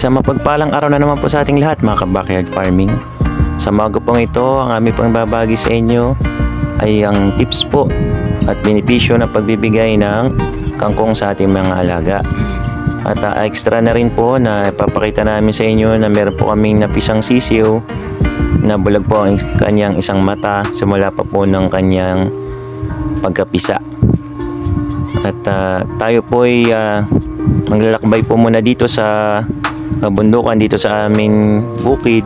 Isang mapagpalang araw na naman po sa ating lahat mga ka-backyard farming. Sa mga pong ito, ang aming pang sa inyo ay ang tips po at benepisyo na pagbibigay ng kangkong sa ating mga alaga. At ah, extra na rin po na ipapakita namin sa inyo na meron po kaming napisang sisiyo na bulag po ang kanyang isang mata simula pa po ng kanyang pagkapisa. At ah, tayo po ay ah, maglalakbay po muna dito sa kabundukan dito sa aming bukid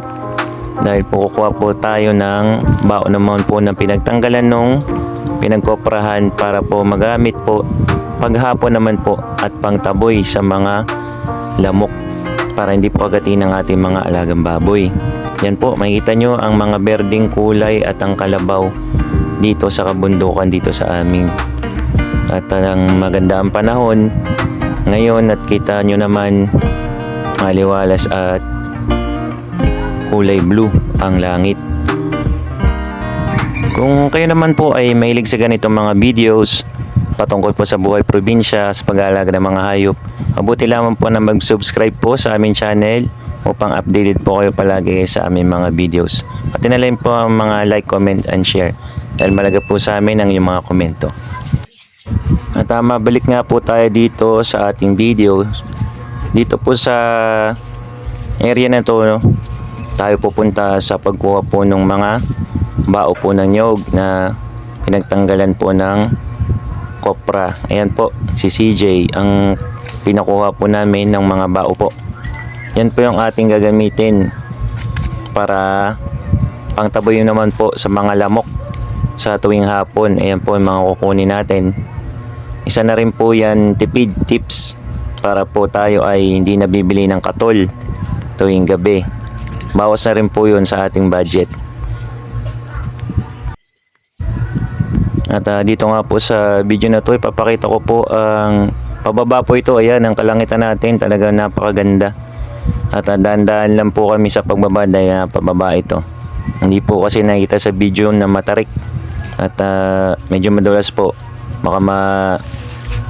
dahil po kukuha po tayo ng bao naman po ng pinagtanggalan nung pinagkoprahan para po magamit po paghapon naman po at pangtaboy sa mga lamok para hindi po agatin ng ating mga alagang baboy. Yan po, makikita nyo ang mga berding kulay at ang kalabaw dito sa kabundukan dito sa amin. At ang maganda ang panahon ngayon at kita nyo naman maliwalas at kulay blue ang langit. Kung kayo naman po ay mahilig sa ganitong mga videos patungkol po sa buhay probinsya, sa pag-aalaga ng mga hayop, mabuti lamang po na mag-subscribe po sa aming channel upang updated po kayo palagi sa aming mga videos. Pati na po ang mga like, comment, and share dahil malaga po sa amin ang inyong mga komento. At uh, mabalik nga po tayo dito sa ating video. Dito po sa area na to, no, tayo pupunta sa pagkuha po ng mga bao po ng nyog na pinagtanggalan po ng kopra. Ayan po, si CJ ang pinakuha po namin ng mga bao po. Yan po yung ating gagamitin para pangtaboy naman po sa mga lamok sa tuwing hapon. Ayan po yung mga kukunin natin. Isa na rin po yan tipid tips para po tayo ay hindi nabibili ng katol tuwing gabi. Bawas na rin po yun sa ating budget. At ah, dito nga po sa video na to, ipapakita ko po ang pababa po ito. Ayan, ang kalangitan natin. Talaga napakaganda. At uh, dahan-dahan lang po kami sa pagbaba dahil uh, pababa ito. Hindi po kasi nakita sa video na matarik. At ah, medyo madulas po. Baka ma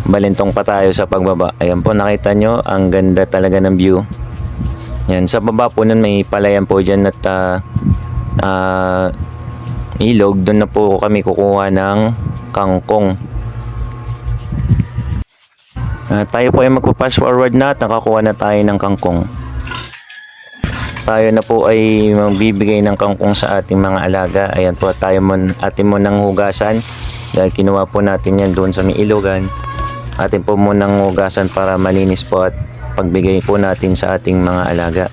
balintong pa tayo sa pagbaba. Ayan po, nakita nyo, ang ganda talaga ng view. Yan, sa baba po nun may palayan po dyan at ah, ah, ilog. Doon na po kami kukuha ng kangkong. Ah, tayo po ay magpa-fast forward na at nakakuha na tayo ng kangkong. Tayo na po ay magbibigay ng kangkong sa ating mga alaga. Ayan po, tayo mo, atin mo ng hugasan. Dahil kinuha po natin yan doon sa may ilogan. Atin po munang hugasan para malinis po at pagbigay po natin sa ating mga alaga.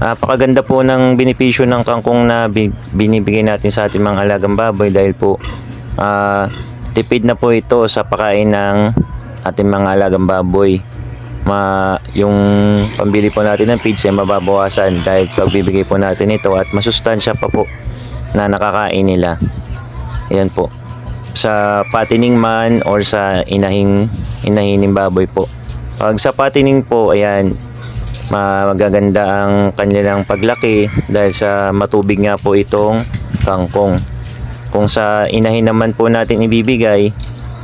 Napakaganda po ng benepisyo ng kangkong na bi- binibigay natin sa ating mga alagang baboy dahil po ah, tipid na po ito sa pakain ng ating mga alagang baboy. Ma, yung pambili po natin ng feeds ay mababawasan dahil pagbibigay po natin ito at masustansya pa po na nakakain nila. Ayan po. Sa patining man or sa inahing inahining baboy po. Pag sa patining po, ayan, magaganda ang kanilang paglaki dahil sa matubig nga po itong kangkong. Kung sa inahin naman po natin ibibigay,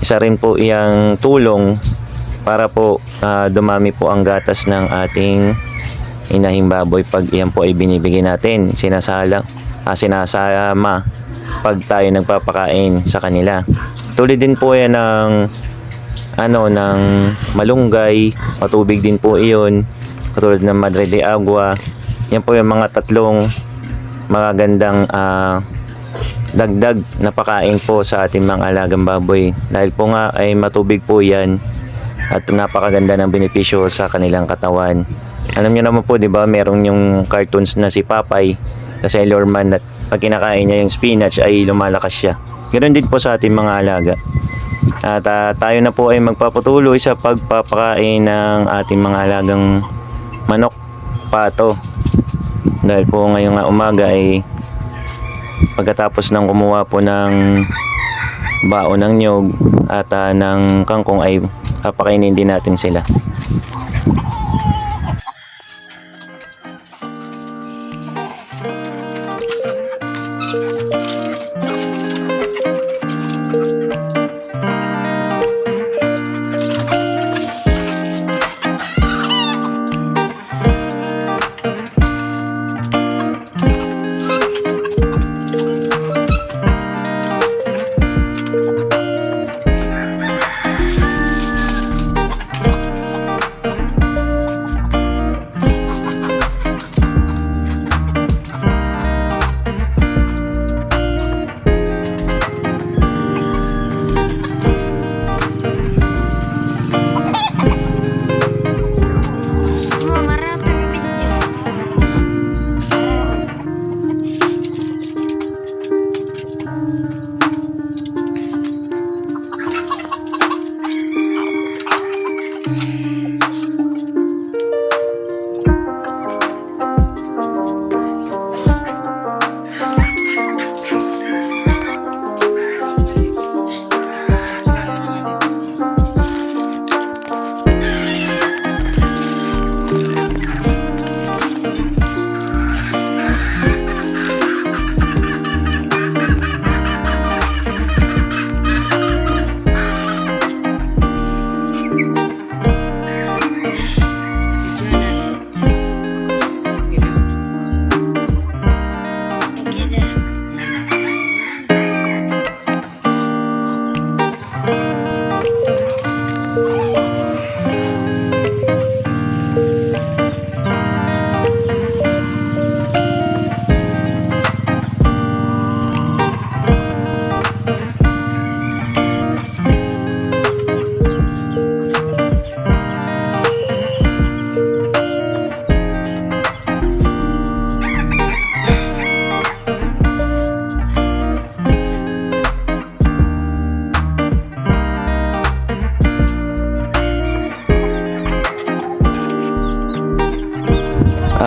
isa rin po iyang tulong para po ah, dumami po ang gatas ng ating inahing baboy pag iyan po ay binibigay natin. Sinasala, ah, sinasama pag tayo nagpapakain sa kanila. Tulad din po yan ng ano ng malunggay, matubig din po iyon katulad ng Madre de Agua. Yan po yung mga tatlong magagandang ah, dagdag na pakain po sa ating mga alagang baboy. Dahil po nga ay matubig po yan at napakaganda ng benepisyo sa kanilang katawan. Alam niyo naman po, di ba, merong yung cartoons na si Papay sa Sailor Man at pag kinakain niya yung spinach ay lumalakas siya. Ganoon din po sa ating mga alaga. At ah, tayo na po ay magpapatuloy sa pagpapakain ng ating mga alagang manok, pato. Dahil po ngayong nga umaga ay pagkatapos ng kumuha po ng baon ng nyog at ah, ng kangkong ay papakainin din natin sila. free.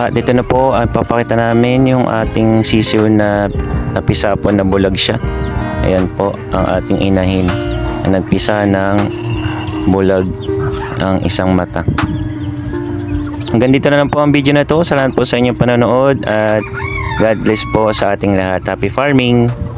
At dito na po, at papakita namin yung ating sisiw na napisa po na bulag siya. Ayan po ang ating inahin na nagpisa ng bulag ang isang mata. Hanggang dito na lang po ang video na to. Salamat po sa inyong panonood at God bless po sa ating lahat. Happy farming!